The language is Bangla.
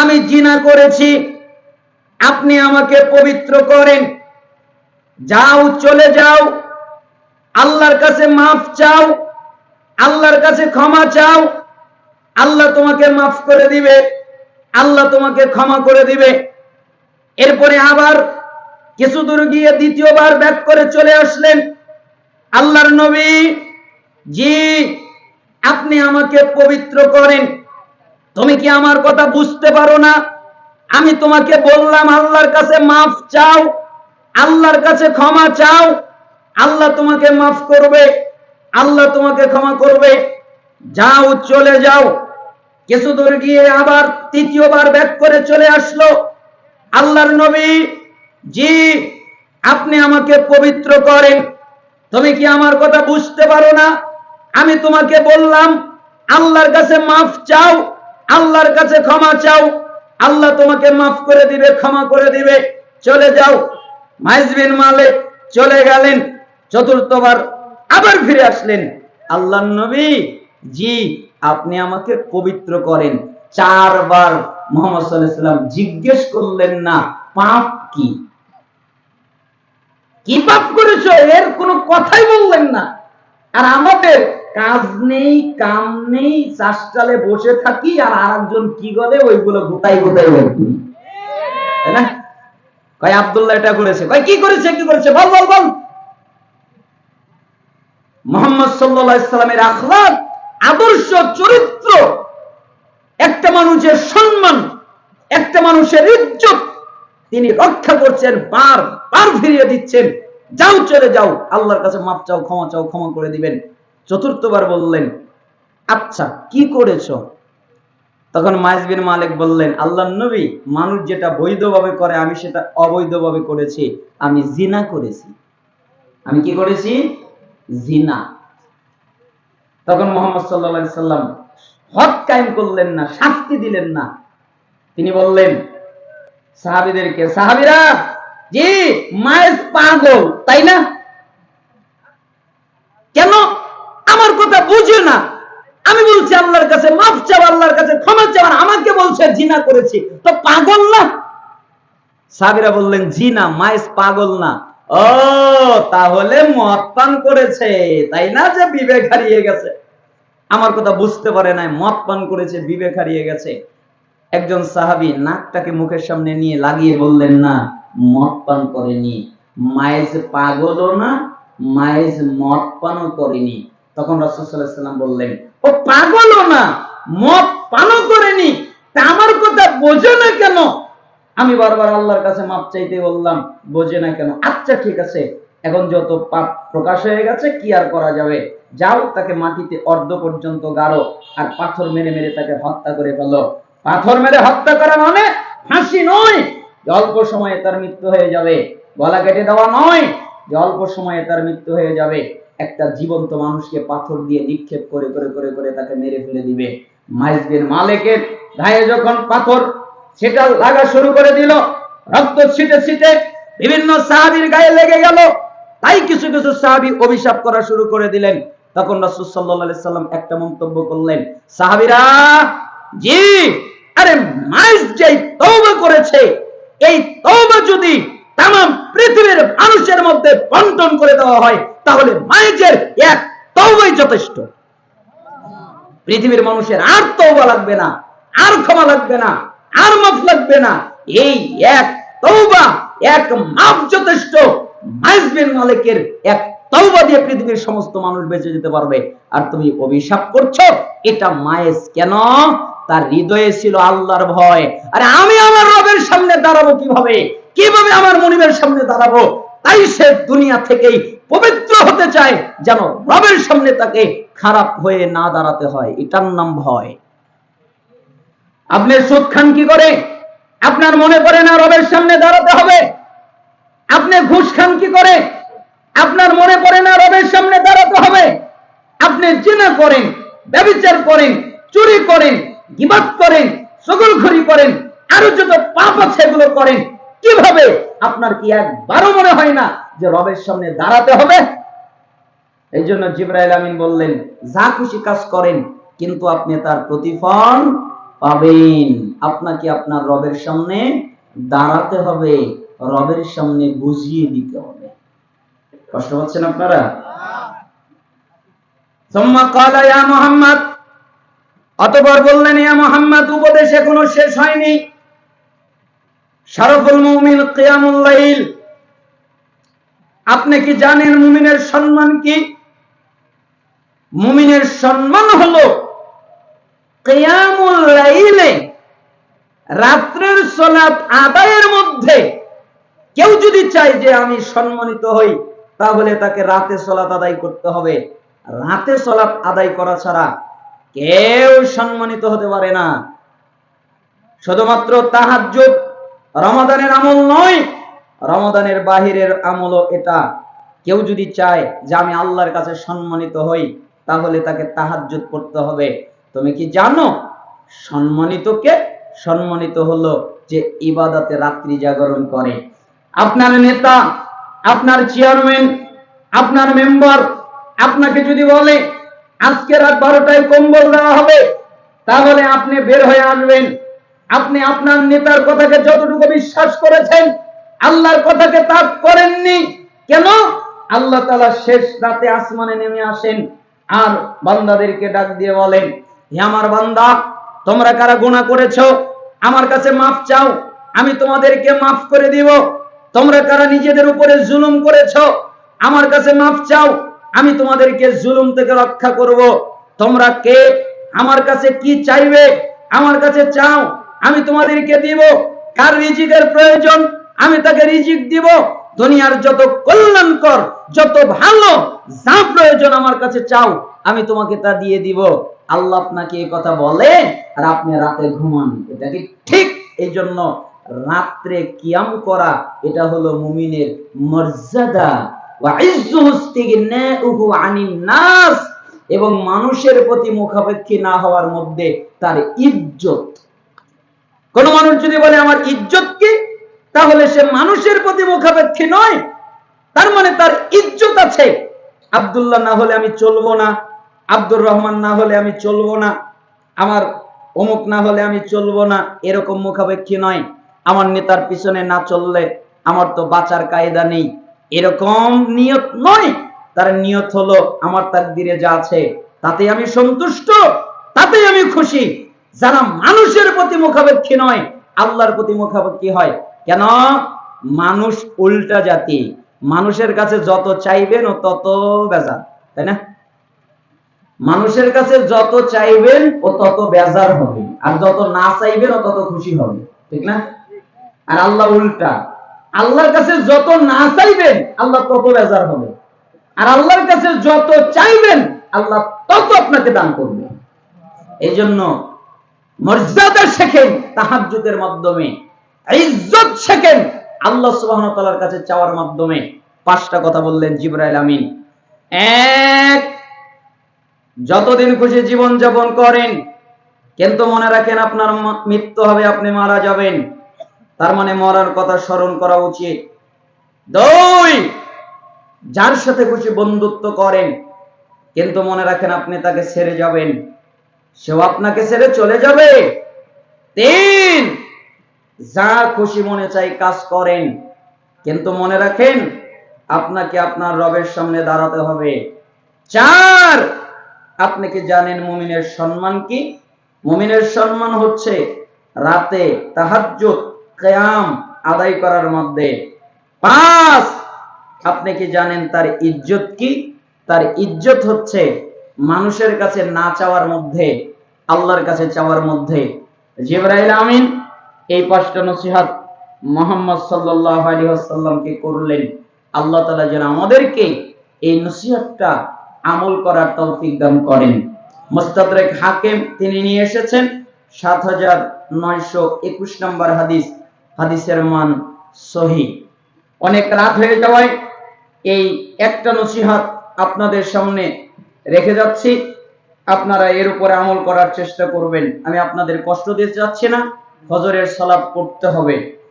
আমি জিনা করেছি। আপনি আমাকে পবিত্র করেন। যাও, চলে যাও। আল্লাহর কাছে মাফ চাও। আল্লাহর কাছে ক্ষমা চাও। আল্লাহ তোমাকে মাফ করে দিবে। আল্লাহ তোমাকে ক্ষমা করে দিবে। এরপরে আবার কিছু দূর গিয়ে দ্বিতীয়বার ব্যাক করে চলে আসলেন। আল্লাহর নবী, জি, আপনি আমাকে পবিত্র করেন। তুমি কি আমার কথা বুঝতে পারো না? আমি তোমাকে বললাম, আল্লাহর কাছে মাফ চাও, আল্লাহর কাছে ক্ষমা চাও, আল্লাহ তোমাকে মাফ করবে, আল্লাহ তোমাকে ক্ষমা করবে। যাও, চলে যাও। কিছু দূর গিয়ে আবার তৃতীয়বার ব্যাক করে চলে আসলো। আল্লাহর নবী, জি, আপনি আমাকে পবিত্র করেন। তুমি কি আমার কথা বুঝতে পারো না? আমি তোমাকে বললাম, আল্লাহর কাছে মাফ চাও আল্লাহর কাছে ক্ষমা চাও। আল্লাহ তোমাকে মাফ করে দিবে, ক্ষমা করে দিবে। চলে যাও। মাইজবিন মালে চলে গেলেন। চতুর্থবার আবার ফিরে আসলেন। আল্লাহ নবী, জি, আপনি আমাকে পবিত্র করেন। চারবার মোহাম্মদ সাল্লাম জিজ্ঞেস করলেন, না, পাপ কি? কি পাপ করেছ? এর কোনো কথাই বললেন না। আর আমাদের কাজ নেই, কাম নেই চাষটালে বসে থাকি আর আরেকজন কি করে ওইগুলো গোটাই গোটাই বের তাই না? কয়, আব্দুল্লাহ এটা করেছে। কয়, কি করেছে কি করেছে? বল বল বল। মোহাম্মদ সাল্লাল্লাহু সাল্লামের আখলাক, আদর্শ, চরিত্র, একটা মানুষের সম্মান, একটা মানুষের ইজ্জত, তিনি রক্ষা করছেন, বার বার ফিরিয়ে দিচ্ছেন। যাও, চলে যাও। আল্লাহর কাছে মাপ চাও, ক্ষমা চাও, ক্ষমা করে দিবেন। চতুর্থবার বললেন আচ্ছা কি করেছ? তখন মাইজ বিন মালিক বললেন আল্লাহ নবী মানুষ যেটা বৈধভাবে করে, আমি সেটা অবৈধভাবে করেছি। আমি জিনা করেছি। আমি কি করেছি? জিনা। তখন মোহাম্মদ সাল্লা সাল্লাম হক কায়েম করলেন না, শাস্তি দিলেন না। তিনি বললেন, সাহাবিদেরকে, সাহাবিরা, জি মায়ের পাগল, তাই না কেন আমার কথা বুঝে না। আমি বলছি, আল্লাহর কাছে মাফ চাও, আল্লাহর কাছে ক্ষমা চাও আমাকে বলছে, জিনা করেছি। তো পাগল না? সাবিরা বললেন জি না মাইস পাগল না। ও, তাহলে মদ করেছে, তাই না যে বিবেক হারিয়ে গেছে? আমার কথা বুঝতে পারে নাই, মদ করেছে, বিবেক হারিয়ে গেছে। একজন সাহাবি নাকটাকে মুখের সামনে নিয়ে লাগিয়ে বললেন, না, মদ করেনি। মায়েজ পাগলও না মায়েজ মদ করেনি। তখন রাসূলুল্লাহ বললেন, ও পাগলও না, মদ পানও করেনি, তা আমার কথা বোঝে না কেন? আমি বারবার আল্লাহর কাছে মাপ চাইতে বললাম, বোঝে না কেন? আচ্ছা ঠিক আছে, এখন যত পাপ প্রকাশ হয়ে গেছে, কি আর করা যাবে? যাও, তাকে মাটিতে অর্ধ পর্যন্ত গাড়ো আর পাথর মেরে মেরে তাকে হত্যা করে ফেলো। পাথর মেরে হত্যা করা মানে ফাঁসি নয় যে অল্প সময়ে তার মৃত্যু হয়ে যাবে। গলা কেটে দেওয়া নয় যে অল্প সময়ে তার মৃত্যু হয়ে যাবে। একটা জীবন্ত মানুষকে পাথর দিয়ে নিক্ষেপ করে করে করে করে তাকে মেরে ফেলে দিবে। মাইজবিন মালিকের গায়ে যখন পাথর সেটা লাগা শুরু করে দিল, রক্ত ছিটে ছিটে বিভিন্ন সাহাবীর গায়ে লেগে গেল। তাই কিছু কিছু সাহাবী অভিশাপ করা শুরু করে দিলেন। তখন রাসূল আলাইহি সাল্লাম একটা মন্তব্য করলেন, সাহাবীরা, জি, আরে মাইজ যেই তওবা করেছে, এই তওবা যদি তাম পৃথিবীর মানুষের মধ্যে বন্টন করে দেওয়া হয়, তাহলে মাইজের এক তওবাই যথেষ্ট। পৃথিবীর মানুষের আর তওবা লাগবে না, আর ক্ষমা লাগবে না, আর মাফ লাগবে না। এই এক তওবা, এক মাফ যথেষ্ট। মাইজ বিন মালিকের এক তওবা দিয়ে পৃথিবীর সমস্ত মানুষ বেঁচে যেতে পারবে। আর তুমি অভিশাপ করছ, এটা মায়েস কেন? তার হৃদয়ে ছিল আল্লাহর ভয়। আরে আমি আমার রবের সামনে দাঁড়াবো কীভাবে? কীভাবে আমার মনিবের সামনে দাঁড়াবো? তাই সে দুনিয়া থেকেই পবিত্র হতে চায়, যেন রবের সামনে তাকে খারাপ হয়ে না দাঁড়াতে হয়। এটার নাম ভয়। আপনি সুদ খান কি করে? আপনার মনে করে না রবের সামনে দাঁড়াতে হবে? আপনি ঘুষ খান কি করে? আপনার মনে পড়ে না রবের সামনে দাঁড়াতে হবে? আপনি জিনা করেন, ব্যবচার করেন, চুরি করেন গিবাদ করেন সগলখড়ি করেন আরও যত পাপ আছে এগুলো করেন কীভাবে? আপনার কি একবারও মনে হয় না যে রবের সামনে দাঁড়াতে হবে? এই জন্য জিব্রাইল আমিন বললেন যা খুশি কাজ করেন কিন্তু আপনি তার প্রতিফল পাবেন। আপনাকে আপনার রবের সামনে দাঁড়াতে হবে রবের সামনে বুঝিয়ে দিতে হবে। কষ্ট পাচ্ছেন আপনারা? সুম্মা ক্বালা ইয়া মুহাম্মদ অতঃপর বললেন, ইয়া মুহাম্মদ, উপদেশ এখনও শেষ হয়নি। শারফুল মুমিন কিয়ামুল লাইল, আপনি কি জানেন মুমিনের সম্মান কি? মুমিনের সম্মান হলো কিয়ামুল লাইলে রাত্রের সলাত আদায়ের মধ্যে কেউ যদি চায় যে আমি সম্মানিত হই, তাহলে তাকে রাতে সলাত আদায় করতে হবে। রাতে সলাত আদায় করা ছাড়া কেউ সম্মানিত হতে পারে না। শুধুমাত্র তাহাজ্জুদ রমাদানের আমল নয়, রমাদানের বাহিরের আমলও এটা। কেউ যদি চায় যে আমি আল্লাহর কাছে সম্মানিত হই, তাহলে তাকে তাহাজ্জুদ করতে হবে। তুমি কি জানো সম্মানিত কে সম্মানিত হলো যে ইবাদতে রাত্রি জাগরণ করে। আপনার নেতা, আপনার চেয়ারম্যান, আপনার মেম্বার, আপনাকে যদি বলে আজকে রাত বারোটায় কম্বল দেওয়া হবে। তাহলে আপনি বের হয়ে আসবেন। আপনি আপনার নেতার কথাকে যতটুকু বিশ্বাস করেছেন, আল্লাহর কথাকে তা করেননি। কেন? আল্লাহ তালা শেষ রাতে আসমানে নেমে আসেন। আর বান্দাদেরকে ডাক দিয়ে বলেন, হে আমার বান্দা, তোমরা কারা গুণা করেছ? আমার কাছে মাফ চাও। আমি তোমাদেরকে মাফ করে দিব। তোমরা কারা নিজেদের উপরে জুলুম করেছ? আমার কাছে মাফ চাও। আমি তোমাদেরকে জুলুম থেকে রক্ষা করব। তোমরা কে? আমার কাছে কি চাইবে? আমার কাছে চাও, আমি তোমাদেরকে দিব। কার রিজিকের প্রয়োজন? আমি তাকে রিজিক দিব। দুনিয়ার যত কল্যাণকর, যত ভালো, যা প্রয়োজন আমার কাছে চাও, আমি তোমাকে তা দিয়ে দিব। আল্লাহ আপনাকে এই কথা বলে আর আপনি রাতে ঘুমান। এটা কি ঠিক? এই জন্য রাত্রে কিয়াম করা, এটা হলো মুমিনের মর্যাদা। এবং মানুষের প্রতি মুখাপেক্ষী না হওয়ার মধ্যে তার ইজ্জত। কোন মানুষ যদি বলে, আমার ইজ্জত কি? তাহলে সে মানুষের প্রতি মুখাপেক্ষী নয়, তার মানে তার ইজ্জত আছে। আব্দুল্লাহ না হলে আমি চলবো না, আব্দুর রহমান না হলে আমি চলবো না, আমার অমুক না হলে আমি চলবো না, এরকম মুখাপেক্ষী নয়। আমার নেতার পিছনে না চললে আমার তো বাঁচার কায়দা নেই। এরকম নিয়ত নয়। তার নিয়ত হলো, আমার তাকদিরে যা আছে তাতে আমি সন্তুষ্ট তাতে আমি খুশি। যারা মানুষের প্রতি মুখাপেক্ষী নয়, আল্লাহর প্রতি মুখাপেক্ষী হয়। কেন? মানুষ উল্টা জাতি। মানুষের কাছে যত চাইবেন ও তত বেজার, তাই না? মানুষের কাছে যত চাইবেন ও তত বেজার হবে। আর যত না চাইবেন ও তত খুশি হবে, ঠিক না? আর আল্লাহ উল্টা। আল্লাহর কাছে যত না চাইবেন, আল্লাহ তত বেজার হবে। আর আল্লাহর কাছে যত চাইবেন, আল্লাহ তত আপনাকে দান করবে। এই জন্য মর্যাদা শেখেন, তাহাজ্জুদের মাধ্যমে। ইজ্জত শেখেন, আল্লাহ ওয়া কাছে চাওয়ার মাধ্যমে। পাঁচটা কথা বললেন জিবরাইল আমিন। এক, যতদিন খুশি জীবন যাপন করেন, কিন্তু মনে রাখেন আপনার মৃত্যু হবে, আপনি মারা যাবেন। তার মানে মরার কথা স্মরণ করা উচিত। দুই, যার সাথে খুশি বন্ধুত্ব করেন, কিন্তু মনে রাখেন আপনি তাকে ছেড়ে যাবেন। সেও আপনাকে ছেড়ে চলে যাবে। তিন, যা খুশি মনে চাই কাজ করেন, কিন্তু মনে রাখেন আপনাকে আপনার রবের সামনে দাঁড়াতে হবে। চার, আপনি কি জানেন মুমিনের সম্মান কি? মুমিনের সম্মান হচ্ছে রাতে তাহাজ্জুদ কিয়াম আদায় করার মধ্যে। পাঁচ, আপনি কি জানেন তার ইজ্জত কি? তার ইজ্জত হচ্ছে মানুষের কাছে না চাওয়ার মধ্যে, আল্লাহর কাছে চাওয়ার মধ্যে। জিবরাইল আমিন এই পাঁচটা নসিহাত মোহাম্মদ সাল্লাল্লাহু আলাইহি ওয়াসাল্লামকে করলেন। আল্লাহ তাআলা যেন আমাদেরকে এই নসিহতটা আমল করার তৌফিক দান করেন। মুস্তাদরেক হাকিম তিনি নিয়ে এসেছেন সাত হাজার নয়শো একুশ নম্বর হাদিস। হাদিসের মান সহি। অনেক রাত হয়ে যাওয়ায় এই একটা নসিহাত আপনাদের সামনে রেখে যাচ্ছি। আপনারা এর উপরে আমল করার চেষ্টা করবেন। আমি আপনাদের কষ্ট দিতে চাচ্ছি না। হজরের সালাপ করতে হবে।